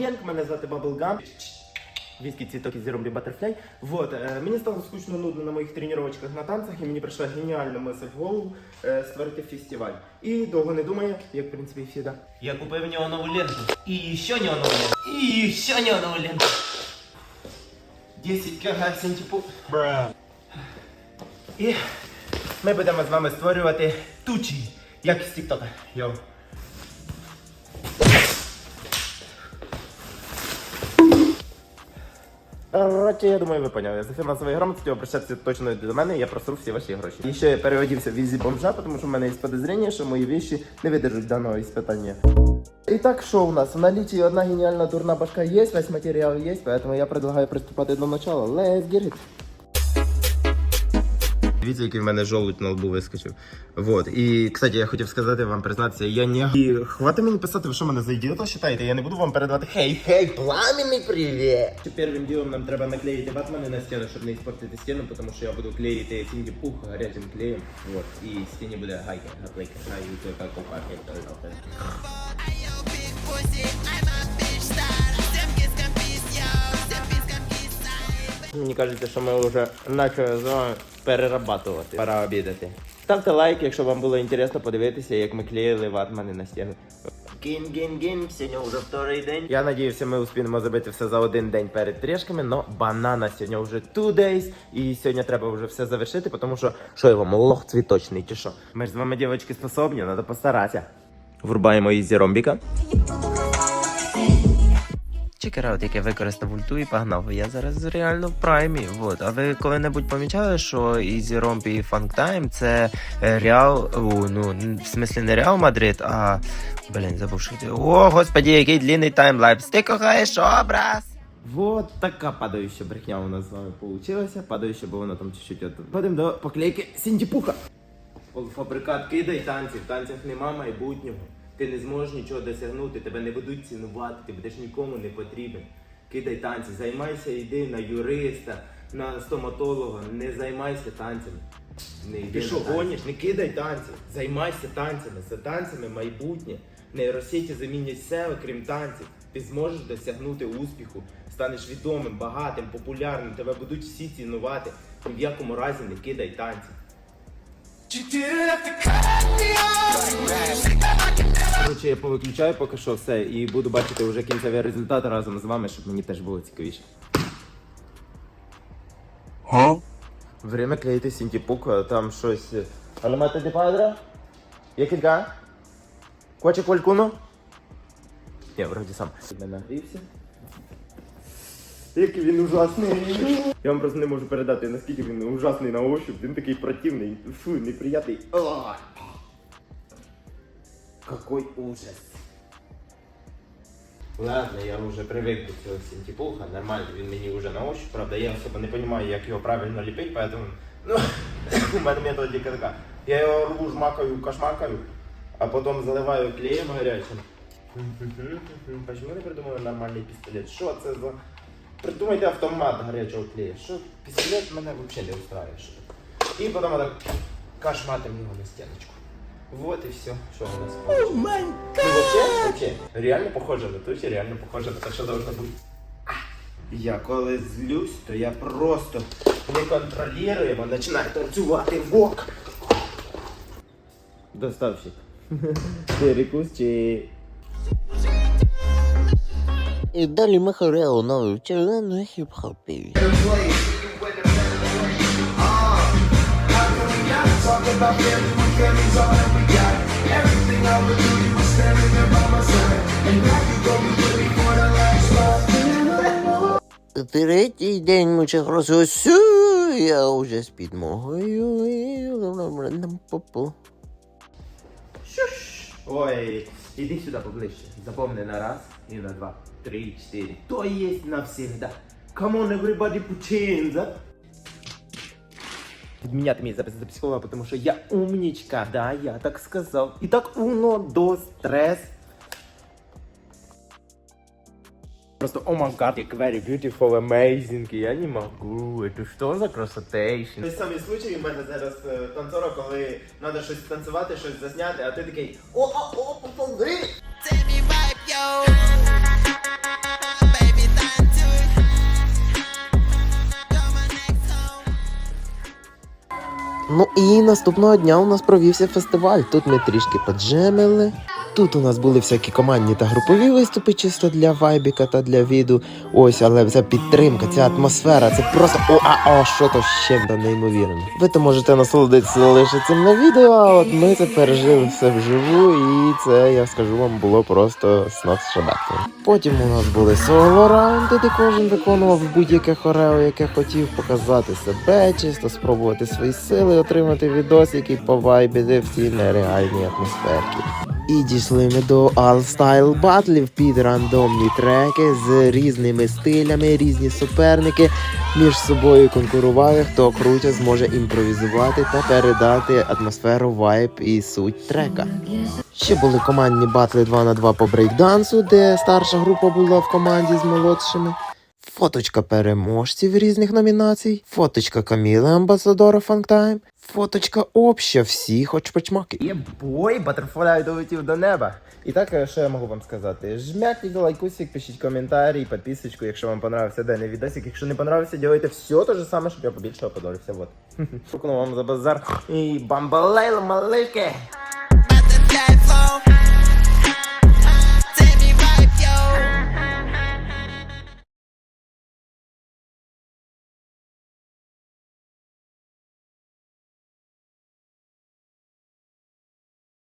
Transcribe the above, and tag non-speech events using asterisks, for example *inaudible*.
Gang, мене звати Bubblegum. Віскі цвіток із зіромбі Butterfly. Вот, е, мені стало скучно нудно на моїх тренувачках на танцях, і мені прийшла геніальна мисль в голову е, створити фестиваль. І довго не думає, як в принципі і. Я купив в нього нову ленту. І ще в нього нову ленту. І ще в нову ленту. 10 кг синтепу. І ми будемо з вами створювати тучі, як з Тіктока. Йоу. Короче, я думаю, ви поняли. За фінансовою грамотності обращатися точно до мене, я просру всі ваші гроші. І ще я переводився в візі бомжа, тому що в мене є подозріння, що мої вещи не видержать даного іспитання. І так, що у нас? В наличии одна геніальна дурна башка есть, весь матеріал есть, поэтому я предлагаю приступати до начала. Let's get it. Дивіться, який в мене жолудь на лбу вискочив. Вот. І, кстати, я хотів сказати вам признатися, я не... І хватить мені писати, ви що мене за ідіота вважаєте? Я не буду вам передавати хей, хей, пламенний привіт! Першим ділом нам треба наклеїти ватмани на стіну, щоб не іспортити стіну, тому що я буду клеїти сіньки пух гарячим клеєм. Вот. І стіні буде гайка, гаплейка, і то як копати. Мені кажеться, що ми вже почали з вами перерабатувати. Пора обідати. Ставте лайк, якщо вам було інтересно подивитися, як ми клеїли ватмани на стіну. Гін, гін, гін, сьогодні вже вторий день. Я надіюся, ми успіємо зробити все за один день перед трішками, но банана сьогодні вже two days, і сьогодні треба вже все завершити, тому що що я вам, лох цвіточний чи що? Ми ж з вами, дівчатки, способні, треба постаратися. Врубаємо ізі ромбіка. Чекараут, який використав ульту і погнав. Я зараз реально в праймі. Вот. А ви коли-небудь помічали, що Easy Romp і Time це е, Реал, ну, в смислі не Реал Мадрид, а. Блін, забув, що. О, господі, який длинний таймлайпс. Ти кохаєш образ. Вот така падаюча брехня у нас з вами получилася. Падаюча, бо воно там чуть-чуть. от. Ходимо до поклейки Сінтіпуха. Полуфабрикат кидай танців, в танцях нема майбутнього. Ти не зможеш нічого досягнути, тебе не будуть цінувати, ти будеш нікому не потрібен. Кидай танці, займайся, йди на юриста, на стоматолога, не займайся танцями. Не йди Ти що гониш, не кидай танці, займайся танцями, за танцями майбутнє. Нейросеті замінять все, окрім танців. Ти зможеш досягнути успіху, станеш відомим, багатим, популярним, тебе будуть всі цінувати. Ні в якому разі не кидай танці. Короче, я повиключаю поки що все і буду бачити вже кінцевий результат разом з вами, щоб мені теж було цікавіше. Время клеїти сінтіпук, там щось. Алемата ді падре? Якілька? Хоче квалькуно? Ні, вроді сам. Я нагрівся. Який він ужасний. Я вам просто не можу передати, наскільки він ужасний на ощупь. Він такий противний. Фу, неприятний. А! Какой ужас. Ладно, я вже привик до цього синтепуха, нормально, він мені вже на ощупь, правда, я особо не розумію, як його правильно ліпити, поэтому ну, у мене методика така. Я його рву, жмакаю, кошмакаю, а потім заливаю клеєм гарячим. Почему не придумали нормальний пістолет? Що це за... Придумайте автомат гарячого клею. Що пістолет мене взагалі не устраює. Що? І потім так кошматим його на стіночку. Вот и все, что у нас. Ну вообще, вообще, реально похоже на тучі, реально похоже на те, що должно бути. Я коли злюсь, то я просто неконтролюємо починаю танцювати вок. Доставщик. *laughs* Перекус чи... І далі Михайло новий червоний хіп-хопів. Третій день мучих розгосю, я уже з підмогою. Ой, іди сюди поближче. Запомни на раз і на два, три, чотири. То є навсегда. Come on, everybody, put your hands up. Відміняти мій запис за психолога, тому що я умнічка, да, я так сказав. І так уно до стрес. Просто, о май гад, як very beautiful, amazing, я не можу, это що за красотейшн? Той самий случай у мене зараз е, танцора, коли треба щось танцювати, щось засняти, а ти такий, о, о, о, поповзи! Take me vibe, yo. Ну і наступного дня у нас провівся фестиваль. Тут ми трішки поджемили. Тут у нас були всякі командні та групові виступи, чисто для вайбіка та для віду. Ось, але ця підтримка, ця атмосфера, це просто о, що то ще то неймовірно. Ви то можете насолодитися лише цим на відео, а от ми це пережили все вживу, і це, я скажу вам, було просто снот шабатом. Потім у нас були соло раунди, де кожен виконував будь-яке хорео, яке хотів показати себе, чисто спробувати свої сили, отримати відос, який повайбіде в цій нереальній атмосферці. І дійшли ми до All Style батлів під рандомні треки з різними стилями, різні суперники між собою конкурували, хто круче зможе імпровізувати та передати атмосферу, вайб і суть трека. Ще були командні батли 2 на 2 по брейкдансу, де старша група була в команді з молодшими. Фоточка переможців різних номінацій, фоточка Каміли, амбасадора Фанктайм, фоточка обща, всі хоч почмаки. Є бой, батерфляй долетів до неба. І так, е, що я можу вам сказати? Жмякніть лайкусик, пишіть коментарі, підписочку, якщо вам понравився даний відосик. Якщо не понравився, делайте все те же саме, щоб я побільше подорився. Вот. Шукну *laughs* вам за базар. І бамбалейл, flow.